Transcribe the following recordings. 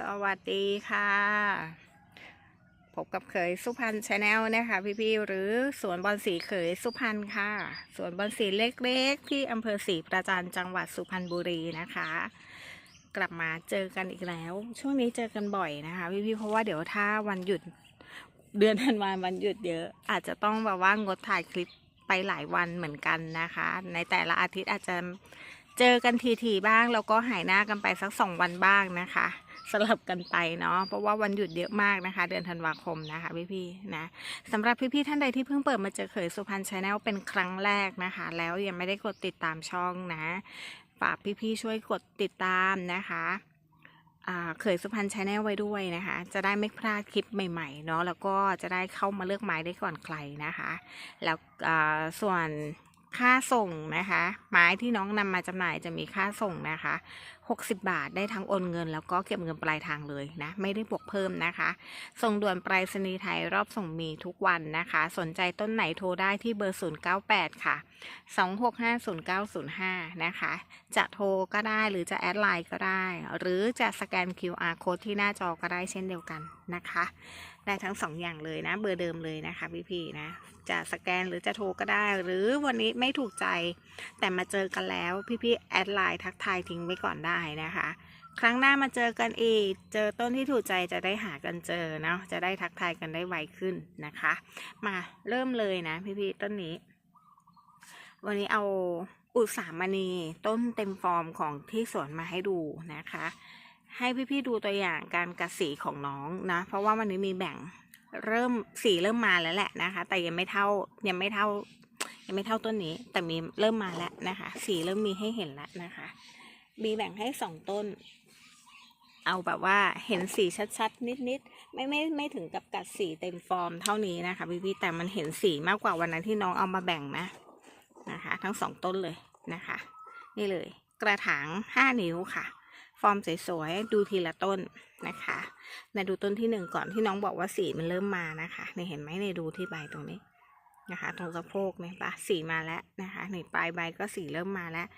สวัสดีค่ะ พบกับเขยสุพรรณชาแนลนะคะพี่ๆหรือสวนบอลสีเขยสุพรรณค่ะ สวนบอลสีเล็กๆ ที่อำเภอศรีประจันจังหวัดสุพรรณบุรีนะคะ กลับมาเจอกันอีกแล้ว ช่วงนี้เจอกันบ่อยนะคะ พี่ๆเพราะว่าเดี๋ยวถ้าวันหยุดเดือนธันวาวันหยุดเยอะ อาจจะต้องแบบว่างดถ่ายคลิปไปหลายวันเหมือนกันนะคะ ในแต่ละอาทิตย์อาจจะเจอกันทีๆบ้างแล้วก็หายหน้ากันไปสักสองวันบ้างนะคะ สลับกันไปเนาะเพราะว่าวันหยุดเยอะมากนะคะ เดือนธันวาคมนะคะพี่ๆนะสำหรับพี่ๆท่านใดที่เพิ่งเปิดมาเจอเขยสุพรรณชาแนลเป็นครั้งแรกนะคะ แล้วยังไม่ได้กดติดตามช่องนะฝากพี่ๆช่วยกดติดตามนะคะเขยสุพรรณชาแนลไว้ด้วยนะคะ จะได้ไม่พลาดคลิปใหม่ๆเนาะแล้วก็จะได้เข้ามาเลือกไม้ได้ก่อนใครนะคะ แล้วส่วนค่าส่งนะคะ ไม้ที่น้องนำมาจำหน่ายจะมีค่าส่งนะคะ 60 บาทได้ทั้งโอนเงิน แล้วก็เก็บเงินปลายทางเลยนะ ไม่ได้บวกเพิ่มนะคะ ส่งด่วนไปรษณีย์ไทยรอบส่งมีทุกวันนะคะ สนใจต้นไหนโทรได้ที่เบอร์ 098 ค่ะ 2650905 นะคะ จะโทรก็ได้หรือจะแอดไลน์ก็ได้ หรือจะสแกน QR code ที่หน้าจอก็ได้เช่นเดียวกันนะคะ ได้ทั้งสองอย่างเลยนะ เบอร์เดิมเลยนะคะพี่ๆนะ จะสแกนหรือจะโทรก็ได้ หรือวันนี้ไม่ถูกใจ แต่มาเจอกันแล้วพี่ๆแอดไลน์ทักทายทิ้งไว้ก่อนได้นะคะ ครั้งหน้ามาเจอกันอีก เจอต้นที่ถูกใจจะได้หากันเจอเนาะจะได้ทักทายกันได้ไวขึ้นนะคะ มาเริ่มเลยนะพี่ๆต้นนี้ วันนี้เอาอุตสามณีต้นเต็มฟอร์มของที่สวนมาให้ดูนะคะ ให้พี่ๆดูตัวอย่างการกัดสีของน้องนะ เพราะว่าวันนี้มีแบ่งเริ่มสีเริ่มมาแล้วแหละนะคะ แต่ยังไม่เท่ายังไม่เท่า ยังไม่เท่าต้นนี้ แต่มีเริ่มมาแล้วนะคะ สีเริ่มมีให้เห็นแล้วนะคะมีแบ่งให้สองต้น เอาแบบว่าเห็นสีชัดๆ นิดๆไม่ไม่ไม่ถึงกับกัดสีเต็มฟอร์มเท่านี้นะคะพี่ๆแต่มันเห็นสีมากกว่าวันนั้นที่น้องเอามาแบ่งนะนะคะ ทั้งสองต้นเลยนะคะ นี่เลย กระถางห้านิ้วค่ะ ฟอร์มสวยๆ ดูทีละต้นนะคะในดูต้นที่หนึ่งก่อนที่น้องบอกว่าสีมันเริ่มมานะคะเนี่ยเห็นไหมในดูที่ใบตรงนี้นะคะ ตรงสะโพกเนี่ยปะสีมาแล้วนะคะในปลายใบก็สีเริ่มมาแล้ว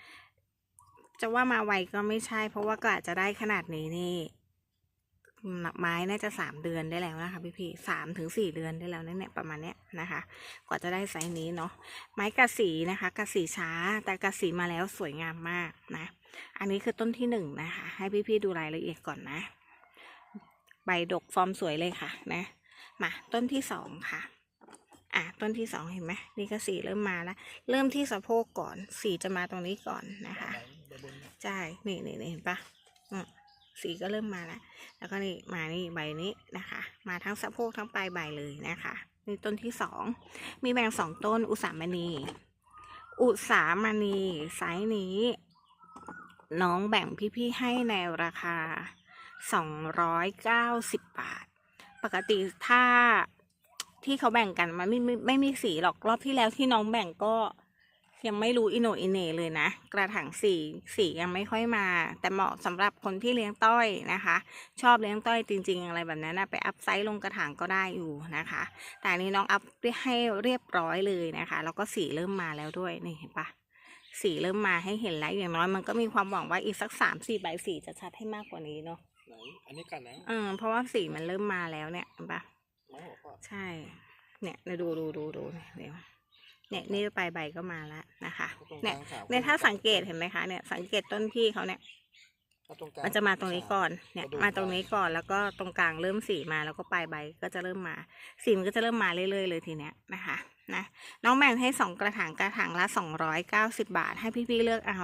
จะว่ามาไวก็ไม่ใช่ เพราะว่ากว่าจะได้ขนาดนี้นี่ ไม้น่าจะสามเดือนได้แล้วนะคะ พี่พี่สามถึงสี่เดือนได้แล้วนั่นเนี่ยประมาณเนี้ยนะคะกว่าจะได้ไซส์นี้เนาะไม้กระสีนะคะกระสีช้าแต่กระสีมาแล้วสวยงามมากนะ อันนี้คือต้นที่หนึ่งนะคะ ให้พี่พี่ดูรายละเอียดก่อนนะ ใบดกฟอร์มสวยเลยค่ะนะมาต้นที่สองค่ะอะต้นที่สองเห็นไหมนี่ก็สีเริ่มมาแล้วเริ่มที่สะโพกก่อน สีจะมาตรงนี้ก่อนนะคะใช่นี่นี่นี่เห็นปะอืม สีก็เริ่มมาแล้ว แล้วก็นี่มานี่ใบนี้นะคะ มาทั้งสะโพกทั้งปลายใบเลยนะคะนี่ต้นที่สอง มีแบ่งสองต้นอุสามณี อุสามณีไซส์นี้ น้องแบ่งพี่ๆให้ในราคาสองร้อยเก้าสิบบาท ปกติถ้าที่เขาแบ่งกันมันไม่ไม่ไม่มีสีหรอกรอบที่แล้วที่น้องแบ่งก็ ยังไม่รู้อิโหนอิเหน่เลยนะ กระถางสีสียังไม่ค่อยมา แต่เหมาะสำหรับคนที่เลี้ยงต้อยนะคะ ชอบเลี้ยงต้อยจริง ๆ อะไรแบบนั้นนะไปอัพไซส์ลงกระถางก็ได้อยู่นะคะ แต่อันนี้น้องอัพให้เรียบร้อยเลยนะคะ แล้วก็สีเริ่มมาแล้วด้วยนี่เห็นปะสีเริ่มมาให้เห็นแล้วอย่างน้อยมันก็มีความหวังว่าอีกสักสามสี่ใบสีจะชัดให้มากกว่านี้เนาะไหนอันนี้กันนะเออเพราะว่าสีมันเริ่มมาแล้วเนี่ยเห็นปะไม่บอกว่าใช่ เนี่ยเดี๋ยวดูดูดูดูเนี่ยเดี๋ยว เนี่ยนี่ปลายใบก็มาแล้วนะคะตรงกเนี่ยลางสามเนี่ยถ้าสังเกตเห็นไหมคะเนี่ยสังเกตต้นพี่เขาเนี่ย มันจะมาตรงนี้ก่อนเนี่ยกระดูกมาตรงนี้ก่อนแล้วก็ตรงกลางเริ่มสีมาแล้วก็ปลายใบก็จะเริ่มมาสีมันก็จะเริ่มมาเรื่อยๆเลยทีเนี้ยนะคะนะน้องแบ่งให้สองกระถางกระถางละสองร้อยเก้าสิบาท ให้พี่ๆเลือกเอา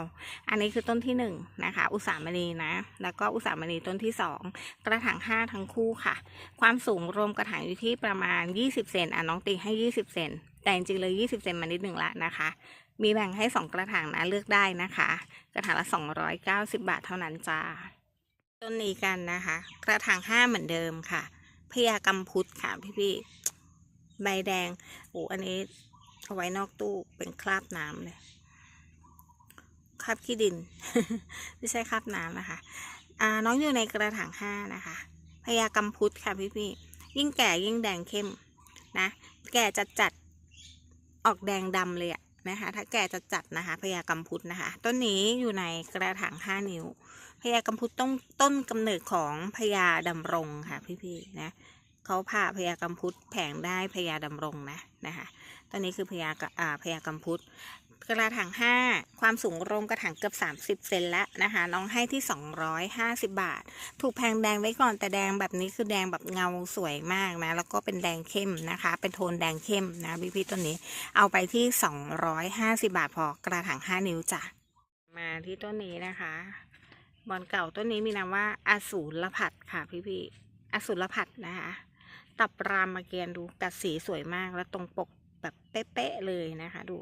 อันนี้คือต้นที่หนึ่งนะคะ อุสามณีนะ แล้วก็อุสามณีต้นที่สองกระถางห้าทั้งคู่ค่ะ ความสูงรวมกระถางอยู่ที่ประมาณ20เซนอะน้องตีให้20เซนแต่จริงๆเลย20เซนมานิดหนึ่งละนะคะ มีแบ่งให้2กระถางนะเลือกได้นะคะ กระถางละ 290 บาทเท่านั้นจ้าต้นนี้กันนะคะ กระถางห้าเหมือนเดิมค่ะพญากำพุทธค่ะพี่ๆใบแดงโอ้อันนี้เอาไว้นอกตู้เป็นคราบน้ำเลยคราบขี้ดิน ไม่ใช่คราบน้ำนะคะ อ่าน้องอยู่ในกระถางห้านะคะพญากำพุทธค่ะพี่ๆยิ่งแก่ยิ่งแดงเข้มนะ แก่จัดจัดออกแดงดำเลยอะ นะคะ ถ้าแก่จะจัดนะคะพญากัมพุทนะคะ ต้นนี้อยู่ในกระถางห้านิ้วพญากัมพุทต้นต้นกำเนิดของพญาดำรงค่ะพี่ๆนะเขาผ่าพญากัมพุทแผงได้พญาดำรงนะนะคะต้นนี้คือพญากะอ่าพญากัมพุท กระถางห้าความสูงรวมกระถางเกือบ 30 เซนแล้วนะคะ น้องให้ที่ 250 บาท ถูกแพงแดงไว้ก่อนแต่แดงแบบนี้คือแดงแบบเงาสวยมากนะ แล้วก็เป็นแดงเข้มนะคะ เป็นโทนแดงเข้มนะพี่พี่ๆต้นนี้ เอาไปที่ 250 บาทพอกระถาง 5 นิ้วจ้ะ มาที่ต้นนี้นะคะ บอลเก่าต้นนี้มีนามว่าอสูรผัดค่ะพี่พี่ๆอสูรผัดนะคะ ตับรามมาเกียนดูกัดสีสวยมากแล้วตรงปกแบบเป๊ะๆเลยนะคะ ดู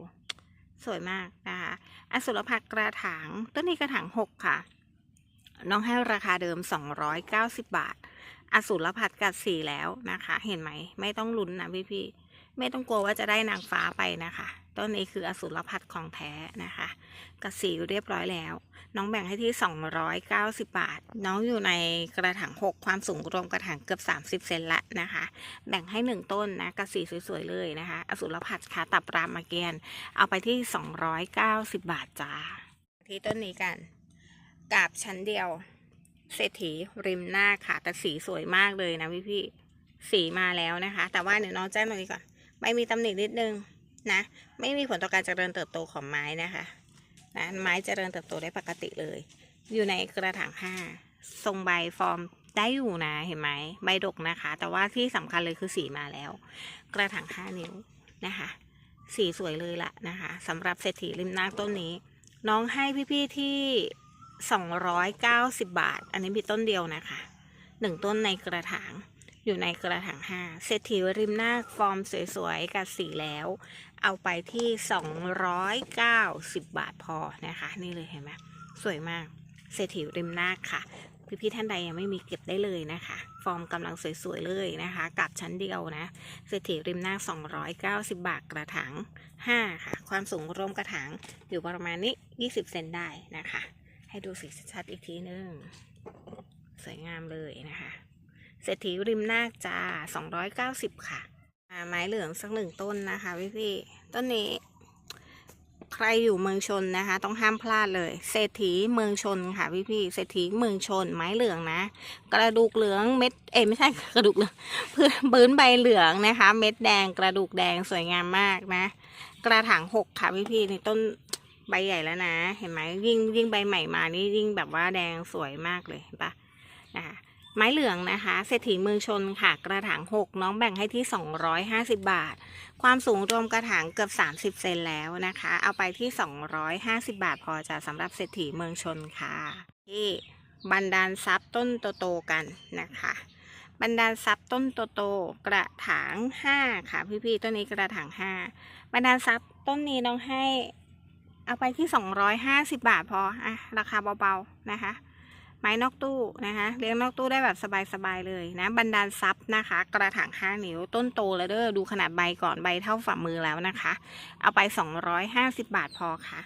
สวยมากนะคะอสุรพักกระถางต้นนี้กระถางหกค่ะ น้องให้ราคาเดิม 290 บาท อสุรพัดกัดสีแล้วนะคะ เห็นไหม ไม่ต้องลุ้นนะพี่พี่ ไม่ต้องกลัวว่าจะได้นางฟ้าไปนะคะ ต้นนี้คืออสูรผัดของแท้นะคะกัดสีเรียบร้อยแล้ว น้องแบ่งให้ที่ 290 บาท น้องอยู่ในกระถาง 6 ความสูงรวมกระถางเกือบ 30 เซนละนะคะ แบ่งให้ 1 ต้นนะกัดสีสวยๆเลยนะคะ อสูรผัดค่ะตับรามเกียน เอาไปที่ 290 บาทจ้า ที่ต้นนี้กันกาบชั้นเดียว เศรษฐีริมหน้าค่ะแต่สีสวยมากเลยนะพี่พี่สีมาแล้วนะคะ แต่ว่าเดี๋ยวน้องแจ้งตรงนี้ก่อน ไม่มีตำหนินิดนึงนะ ไม่มีผลต่อการเจริญเติบโตของไม้นะคะนะไม้เจริญเติบโตได้ปกติเลย อยู่ในกระถางห้าทรงใบฟอร์มได้อยู่นะเห็นไหมใบดกนะคะ แต่ว่าที่สำคัญเลยคือสีมาแล้ว กระถางห้านิ้วนะคะ สีสวยเลยละนะคะสำหรับเศรษฐีริมน้าต้นนี้ น้องให้พี่ๆที่ 290 บาท อันนี้มีต้นเดียวนะคะหนึ่งต้นในกระถาง อยู่ในกระถางห้าเศรษฐีริมหน้าฟอร์มสวยๆ กับสีแล้ว เอาไปที่ 290 บาทพอนะคะ นี่เลยเห็นไหมสวยมากเศรษฐีริมหน้าค่ะ พี่ๆท่านใดยังไม่มีเก็บได้เลยนะคะ ฟอร์มกำลังสวยๆเลยนะคะ กับชั้นเดียวนะเศรษฐีริมหน้า290 บาทกระถาง5ค่ะ ความสูงรวมกระถางอยู่ประมาณนี้ 20 เซนได้นะคะ ให้ดูสีชัดๆอีกทีนึงสวยงามเลยนะคะ เศรษฐีริมหน้าจ้อยเก้า290ค่ะไม้เหลืองสักหนึ่งต้นนะคะพี่พี่ต้นนี้ ใครอยู่เมืองชนนะคะ ต้องห้ามพลาดเลย เศรษฐีเมืองชนค่ะพี่พี่เศรษฐีเมืองชน ไม้เหลืองนะ กระดูกเหลืองเม็ดเอ้ไม่ใช่กระดูกเหลืองพื้นพื้นใบเหลืองนะคะ เม็ดแดงกระดูกแดงสวยงามมากนะ กระถางหกค่ะพี่พี่ในต้นใบใหญ่แล้วนะ เห็นไหมยิ่งยิ่งใบใหม่มานี่ยิ่งแบบว่าแดงสวยมากเลยเห็นปะนะคะ ไม้เหลืองนะคะเศรษฐีเมืองชนค่ะ กระถางหกน้องแบ่งให้ที่ 250 บาท ความสูงรวมกระถางเกือบ 30 เซนแล้วนะคะ เอาไปที่ 250 บาทพอจะสำหรับเศรษฐีเมืองชนค่ะ ที่บันดาลทรัพย์ต้นโตๆกันนะคะบรรดาลทรัพย์ต้นโตๆกระถางห้าค่ะพี่ๆต้นนี้กระถางห้าบรรดาลทรัพย์ต้นนี้น้องให้ เอาไปที่250บาทพออะราคาเบาๆนะคะ ไม้นอกตู้นะคะ เลี้ยงนอกตู้ได้แบบสบายๆเลยนะบรรดาลทรัพย์นะคะ กระถางห้านิ้วต้นโตแล้วเด้อดูขนาดใบก่อนใบเท่าฝ่ามือแล้วนะคะ เอาไป 250 บาทพอค่ะ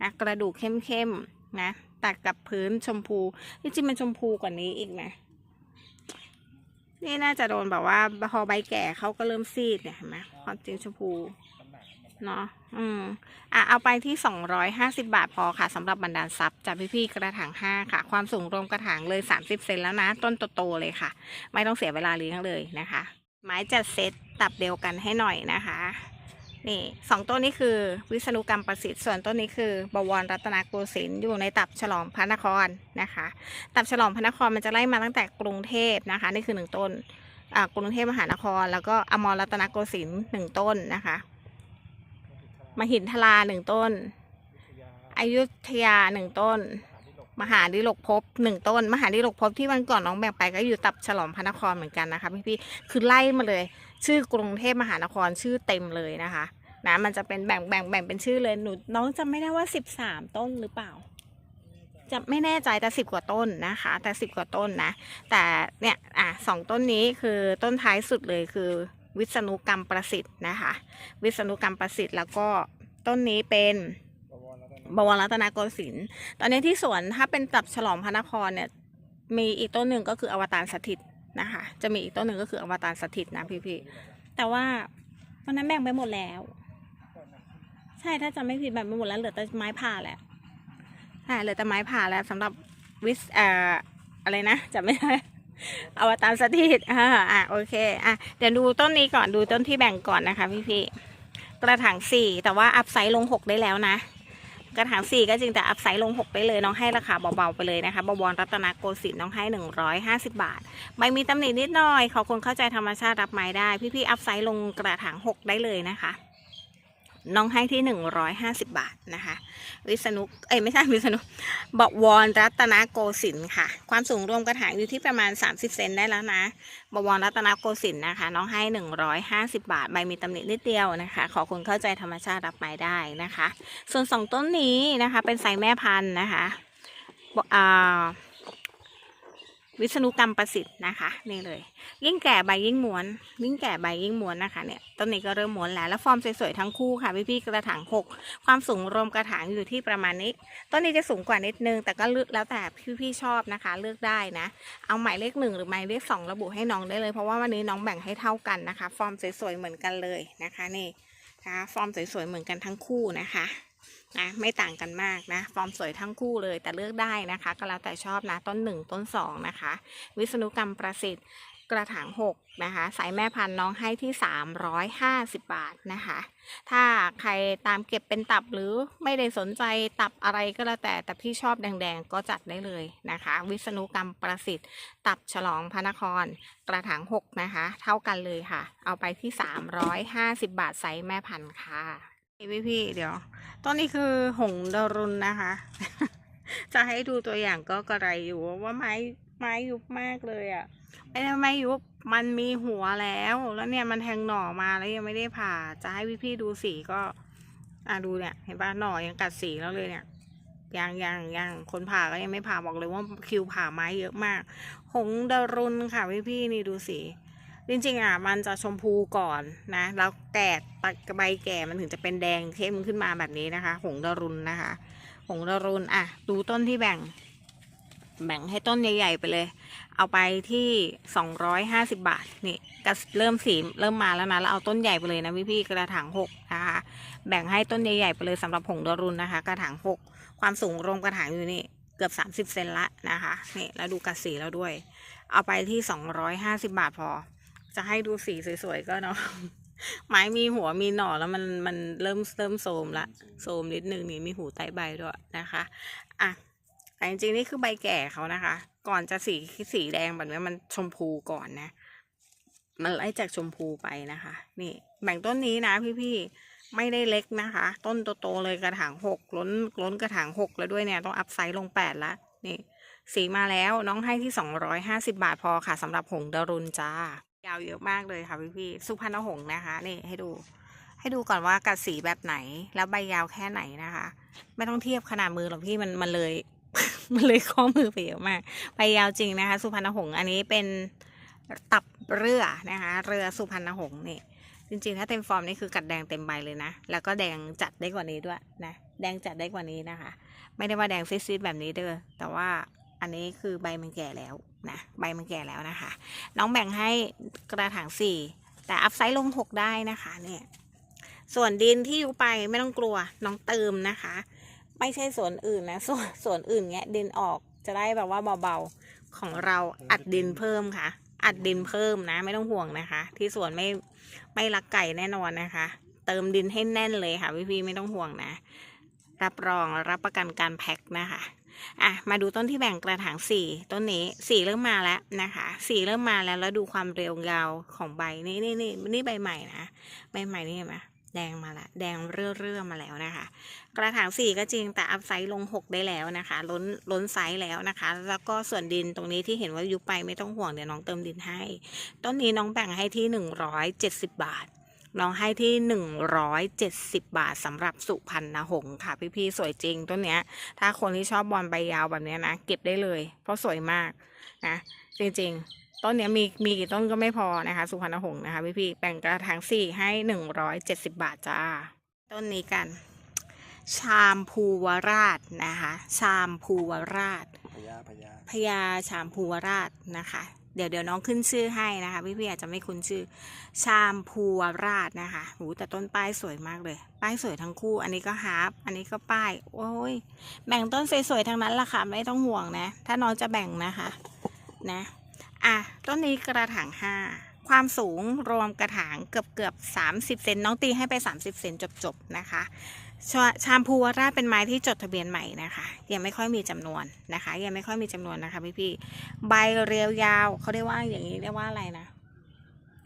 นะกระดูกเข้มๆนะตัดกับพื้นชมพูจริงๆมันชมพูกว่านี้อีกนะนี่น่าจะโดนแบบว่าพอใบแก่เขาก็เริ่มซีดเนี่ยเห็นไหมความจริงชมพู เนาะอืมอะเอาไปที่ 250 บาทพอค่ะสำหรับบรรดาลทรัพย์จากพี่ๆกระถาง5ค่ะ ความสูงรวมกระถางเลย 30 เซนแล้วนะ ต้นโตๆเลยค่ะ ไม่ต้องเสียเวลาเลี้ยงเลยนะคะ ไม้จัดเซตตับเดียวกันให้หน่อยนะคะนี่สองต้นนี้คือวิษณุกรรมประสิทธิ์ส่วนต้นนี้คือบวรรัตนโกสินทร์อยู่ในตับฉลองพระนครนะคะ ตับฉลองพระนครมันจะไล่มาตั้งแต่กรุงเทพนะคะนี่คือหนึ่งต้นอ่ากรุงเทพมหานคร แล้วก็อมรรัตนโกสินทร์หนึ่งต้นนะคะ มหินทราหนึ่งต้นอยุธยาหนึ่งต้น มหาดิลกภพหนึ่งต้น มหาดิลกภพที่วันก่อนน้องแบ่งไปก็อยู่ตับฉลองพระนครเหมือนกันนะคะพี่ๆคือไล่มาเลย ชื่อกรุงเทพมหานครชื่อเต็มเลยนะคะนะมันจะเป็นแบ่งแบ่งแบ่งเป็นชื่อเลยหนูน้องจำไม่ได้ว่าสิบสามต้นหรือเปล่าจะไม่แน่ใจแต่สิบกว่าต้นนะคะ แต่สิบกว่าต้นนะ แต่เนี่ยอะสองต้นนี้คือต้นท้ายสุดเลยคือ วิษณุกรรมประสิทธิ์นะคะ วิษณุกรรมประสิทธิ์แล้วก็ต้นนี้เป็นบวรรัตนโกสินทร์ตอนนี้ที่สวนถ้าเป็นตับฉลองพระนครเนี่ยมีอีกต้นหนึ่งก็คืออวตารสถิตนะคะ จะมีอีกต้นหนึ่งก็คืออวตารสถิตนะพี่ๆแต่ว่าวันนั้นแบ่งไปหมดแล้ว ใช่ถ้าจะไม่ผิดแบบไปหมดแล้วเหลือแต่ไม้ผ่าแหละใช่เหลือแต่ไม้ผ่าแล้วสำหรับวิสเอ่ออะไรนะจะไม่ได้ อวตารสถิตอ่าอะโอเคอะเดี๋ยวดูต้นนี้ก่อนดูต้นที่แบ่งก่อนนะคะ พี่พี่ๆกระถางสี่แต่ว่าอัพไซด์ลงหกได้แล้วนะ กระถางสี่ก็จริงแต่อัพไซด์ลงหกได้เลยน้องให้ราคาเบาๆไปเลยนะคะบวรรัตนโกสินทร์น้องให้หนึ่งร้อยห้าสิบบาทใบมีตำหนินิดหน่อยขอคนเข้าใจธรรมชาติรับไม้ได้ พี่ๆอัพไซด์ลงกระถางหกได้เลยนะคะ น้องให้ที่หนึ่งร้อยห้าสิบบาทนะคะ วิษณุเอ้ยไม่ใช่วิษณุบอกวรรัตนโกสินทร์ค่ะ ความสูงรวมกระถางอยู่ที่ประมาณ30เซนได้แล้วนะบวรรัตนโกสินทร์นะคะ น้องให้150บาท ใบมีตำหนินิดเดียวนะคะ ขอคนเข้าใจธรรมชาติรับไม้ได้นะคะ ส่วนสองต้นนี้นะคะ เป็นไซแม่พันธุ์นะคะบอ่า วิษณุกรรมประสิทธิ์นะคะ นี่เลย ยิ่งแก่ใบยิ่งม้วน ยิ่งแก่ใบยิ่งม้วนนะคะเนี่ยต้นนี้ก็เริ่มม้วนแล้วแล้วฟอร์มสวยๆทั้งคู่ค่ะพี่ๆกระถางหกความสูงรวมกระถางอยู่ที่ประมาณนี้ต้นนี้จะสูงกว่านิดนึง แต่ก็เลือกแล้วแต่พี่ๆชอบนะคะ เลือกได้นะ เอาหมายเลขหนึ่งหรือหมายเลขสองระบุให้น้องได้เลยเพราะว่าวันนี้น้องแบ่งให้เท่ากันนะคะ ฟอร์มสวยๆเหมือนกันเลยนะคะนี่นะคะฟอร์มสวยๆเหมือนกันทั้งคู่นะคะ นะไม่ต่างกันมากนะ ฟอร์มสวยทั้งคู่เลยแต่เลือกได้นะคะ ก็แล้วแต่ชอบนะต้นหนึ่งต้นสองนะคะ วิษณุกรรมประสิทธิ์กระถางหกนะคะสายแม่พันธุ์น้องให้ที่ 350 บาทนะคะ ถ้าใครตามเก็บเป็นตับหรือไม่ได้สนใจตับอะไรก็แล้วแต่แต่พี่ชอบแดงๆก็จัดได้เลยนะคะ วิษณุกรรมประสิทธิ์ ตับฉลองพระนคร กระถางหกนะคะ เท่ากันเลยค่ะ เอาไปที่ 350 บาทไซส์แม่พันธุ์ค่ะ พี่พี่เดี๋ยว ต้นนี้คือหงดารุณนะคะ จะให้ดูตัวอย่างก็กระไรอยู่ว่าไม้ไม้ยุบมากเลยอะ่ะไม่ได้ไม่ยุบมันมีหัวแล้ว แล้วเนี่ยมันแทงหน่อมาแล้วยังไม่ได้ผ่า จะให้พี่ๆดูสีก็ อะดูเนี่ยเห็นปะหน่อยังกัดสีแล้วเลยเนี่ยยังยังยังคนผ่าก็ยังไม่ผ่าบอกเลยว่าคิวผ่าไม้เยอะมาก หงดารุณค่ะพี่ๆนี่ดูสี จริงๆอะมันจะชมพูก่อนนะ แล้วแตกใบแก่มันถึงจะเป็นแดงเข้มขึ้นมาแบบนี้นะคะ หงดารุณนะคะ หงดารุณอะ ดูต้นที่แบ่ง แบ่งให้ต้นใหญ่ ๆ ไปเลย เอาไปที่สองร้อยห้าสิบาทนี่ก็เริ่มสีเริ่มมาแล้วนะแล้วเอาต้นใหญ่ไปเลยนะพี่ๆกระถางหกนะคะ แบ่งให้ต้นใหญ่ๆไปเลยสำหรับผงดารุณนะคะ กระถางหกความสูงรวมกระถางอยู่นี่เกือบสามสิบเซนละนะคะนี่แล้วดูกัดสีแล้วด้วย เอาไปที่สองร้อยห้าสิบาทพอ จะให้ดูสีสวยๆก็เนาะไม้มีหัวมีหน่อแล้วมันมันเริ่มเริ่มโทมละโทมนิดนึงนี่มีหูใต้ใบด้วยนะคะอะแต่จริงๆนี่คือใบแก่เขานะคะ ก่อนจะสีสีแดงแบบนี้มันชมพูก่อนนะ มันไล่จากชมพูไปนะคะ นี่แบ่งต้นนี้นะพี่ๆไม่ได้เล็กนะคะ ต้นโตๆเลยกระถางหกล้นล้นกระถางหกแล้วด้วยเนี่ยต้องอัพไซด์ลงแปดละนี่สีมาแล้วน้องให้ที่สองร้อยห้าสิบาทพอค่ะสำหรับหงส์ดารุณจ้า ยาวเยอะมากเลยค่ะพี่ๆสุพรรณหงส์นะคะนี่ให้ดู ให้ดูก่อนว่ากัดสีแบบไหนแล้วใบยาวแค่ไหนนะคะ ไม่ต้องเทียบขนาดมือหรอกพี่มันมันเลย มันเลยข้อมือไปเยอะมากใบยาวจริงนะคะ สุพรรณหงส์อันนี้เป็นตับเรือนะคะ เรือสุพรรณหงส์นี่จริงๆ ถ้าเต็มฟอร์มนี่คือกัดแดงเต็มใบเลยนะ แล้วก็แดงจัดได้กว่านี้ด้วยนะ แดงจัดได้กว่านี้นะคะ ไม่ได้ว่าแดงซีดๆแบบนี้เด้อ แต่ว่าอันนี้คือใบมันแก่แล้ว นะใบมันแก่แล้วนะคะ น้องแบ่งให้กระถางสี่แต่อัพไซด์ลงหกได้นะคะเนี่ยส่วนดินที่อยู่ไปไม่ต้องกลัวน้องเติมนะคะ ไม่ใช่ส่วนอื่นนะส่วนส่วนอื่นเงี้ยดินออกจะได้แบบว่าเบาๆของเราอัดดินเพิ่มค่ะ อัดดินเพิ่มนะ ไม่ต้องห่วงนะคะ ที่สวนไม่ไม่รักไก่แน่นอนนะคะ เติมดินให้แน่นเลยค่ะพี่ๆไม่ต้องห่วงนะ รับรองรับประกันการแพ็คนะคะ อะมาดูต้นที่แบ่งกระถางสี่ต้นนี้สี่เริ่มมาแล้วนะคะสี่เริ่มมาแล้วแล้วดูความเรียวยาวของใบนี่นี่นี่นี่ใบใหม่นะใบใหม่นี่เห็นไหมแดงมาละแดงเรื่อๆมาแล้วนะคะ กระถางสี่ก็จริงแต่อัพไซด์ลงหกได้แล้วนะคะ ล้นล้นไซส์แล้วนะคะ แล้วก็ส่วนดินตรงนี้ที่เห็นว่ายุบไปไม่ต้องห่วงเดี๋ยวน้องเติมดินให้ ต้นนี้น้องแบ่งให้ที่หนึ่งร้อยเจ็ดสิบบาท น้องให้ที่หนึ่งร้อยเจ็ดสิบบาทสำหรับสุพรรณหงส์ค่ะ พี่ๆสวยจริงต้นเนี้ย ถ้าคนที่ชอบบอลใบยาวแบบเนี้ยนะเก็บได้เลย เพราะสวยมากนะจริงๆ ต้นเนี้ยมีมีกี่ต้นก็ไม่พอนะคะ สุพรรณหงส์นะคะพี่ๆแบ่งกระถางสี่ให้หนึ่งร้อยเจ็ดสิบบาทจ้า ต้นนี้กัน ชามภูวราชนะคะ ชามภูวราชพญาพญาพญาชามภูวราชนะคะ เดี๋ยวเดี๋ยวน้องขึ้นชื่อให้นะคะ พี่พี่ๆอาจจะไม่คุ้นชื่อ ชามพูราชนะคะหูแต่ต้นป้ายสวยมากเลย ป้ายสวยทั้งคู่ อันนี้ก็ฮาร์ปอันนี้ก็ป้าย โอ้ย แบ่งต้นสวยๆทั้งนั้นละค่ะ ไม่ต้องห่วงนะ ถ้าน้องจะแบ่งนะคะ นะ อะ ต้นนี้กระถางห้า ความสูงรวมกระถางเกือบเกือบสามสิบเซนน้องตีให้ไปสามสิบเซนจบๆนะคะ ชาชามพูวราชเป็นไม้ที่จดทะเบียนใหม่นะคะ ยังไม่ค่อยมีจำนวนนะคะ ยังไม่ค่อยมีจำนวนนะคะพี่ๆใบเรียวยาวเขาเรียกว่าอย่างนี้เรียกว่าอะไรนะ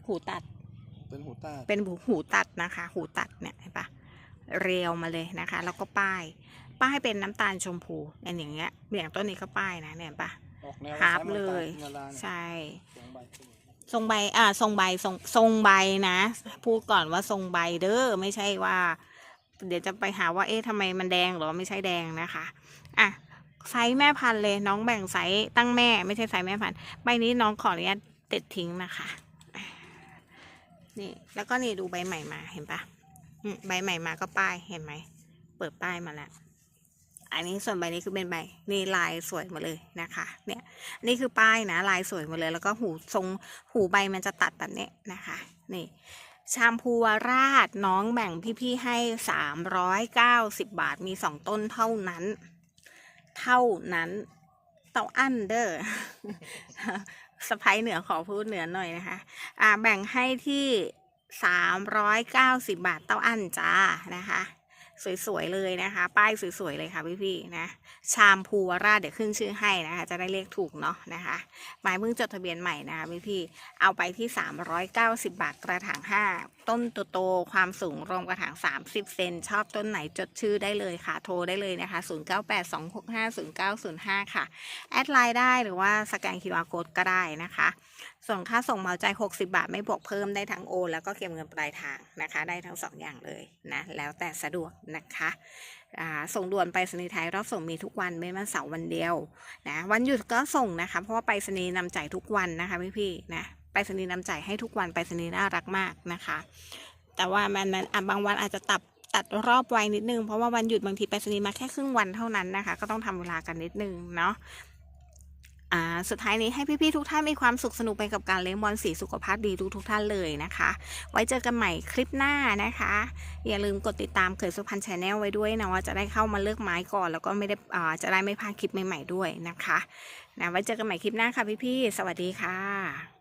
หูตัด เป็นหูตาเป็นหูหูตัดนะคะ หูตัดเนี่ยเห็นปะเรียวมาเลยนะคะ แล้วก็ป้าย ป้ายเป็นน้ำตาลชมพูเนี่ยอย่างเงี้ยอย่างต้นนี้ก็ป้ายนะเนี่ยเห็นปะออกแนวฮาร์ปเลยเงาลานใช่เสียงใบขึ้นทรงใบอ่าทรงใบทรงทรงใบนะ พูดก่อนว่าทรงใบเด้อไม่ใช่ว่า เดี๋ยวจะไปหาว่าเอ๊ะทำไมมันแดงหรอไม่ใช่แดงนะคะอะไซส์แม่พันธุ์เลยน้องแบ่งไซส์ตั้งแม่ไม่ใช่ไซส์แม่พันธุ์ใบนี้น้องขออนุญาตเด็ดทิ้งนะคะนี่แล้วก็นี่ดูใบใหม่มาเห็นปะใบใหม่มาก็ป้ายเห็นไหมเปิดป้ายมาแล้วอันนี้ส่วนใบนี้คือเป็นใบนี่ลายสวยหมาเลยนะคะ เนี่ยนี่คือป้ายนะลายสวยหมาเลย แล้วก็หูทรงหูใบมันจะตัดแบบนี้นะคะ นี่ ชามพูวราชน้องแบ่งพี่ๆให้สามร้อยเก้าสิบบาทมีสองต้นเท่านั้น เท่านั้นเต้าอั้นเด้อสไพ้ยเหนือขอพูดเหนือหน่อยนะคะ อ่าแบ่งให้ที่สามร้อยเก้าสิบบาทเต้าอั้นจ้านะคะ สวยๆเลยนะคะ ป้ายสวยๆเลยค่ะพี่ๆนะ ชามพูวราชเดี๋ยวขึ้นชื่อให้นะคะ จะได้เลขถูกเนาะนะคะหมายเพิ่งจดทะเบียนใหม่นะคะพี่ๆเอาไปที่ 390 บาทกระถาง 5 ต้นโตๆความสูงรวมกระถาง 30 เซนชอบต้นไหนจดชื่อได้เลยค่ะ โทรได้เลยนะคะ 0982650905 ค่ะ แอดไลน์ได้หรือว่าสแกน QR code ก็ได้นะคะส่วนค่าส่งเหมาใจ 60 บาทไม่บวกเพิ่มได้ทั้งโอนแล้วก็เก็บเงินปลายทางนะคะ ได้ทั้งสองอย่างเลยนะแล้วแต่สะดวกนะคะส่งด่วนไปรษณีไทยรอบส่งมีทุกวันไม่วันเสาร์วันเดียวนะวันหยุดก็ส่งนะคะ เพราะว่าไปรษณีย์นำจ่ายทุกวันนะคะพี่ๆนะไปรษณีย์นำจ่ายให้ทุกวันไปรษณีน่ารักมากนะคะ แต่ว่ามันนั้นบางวันอาจจะตัดตัดรอบไวนิดนึงเพราะว่าวันหยุดบางทีไปรษณีมาแค่ครึ่งวันเท่านั้นนะคะ ก็ต้องทำเวลากันนิดนึงเนาะ อ่าสุดท้ายนี้ให้พี่ๆทุกท่านมีความสุขสนุกไปกับการเลี้ยงบอลสีสุขภาพดีทุกทุกๆท่านเลยนะคะ ไว้เจอกันใหม่คลิปหน้านะคะ อย่าลืมกดติดตามเขยสุพรรณชาแนลไว้ด้วยนะว่าจะได้เข้ามาเลือกไม้ก่อน แล้วก็ไม่ได้อ่าจะได้ไม่พลาดคลิปใหม่ๆด้วยนะคะนะไว้เจอกันใหม่คลิปหน้าค่ะพี่ๆสวัสดีค่ะ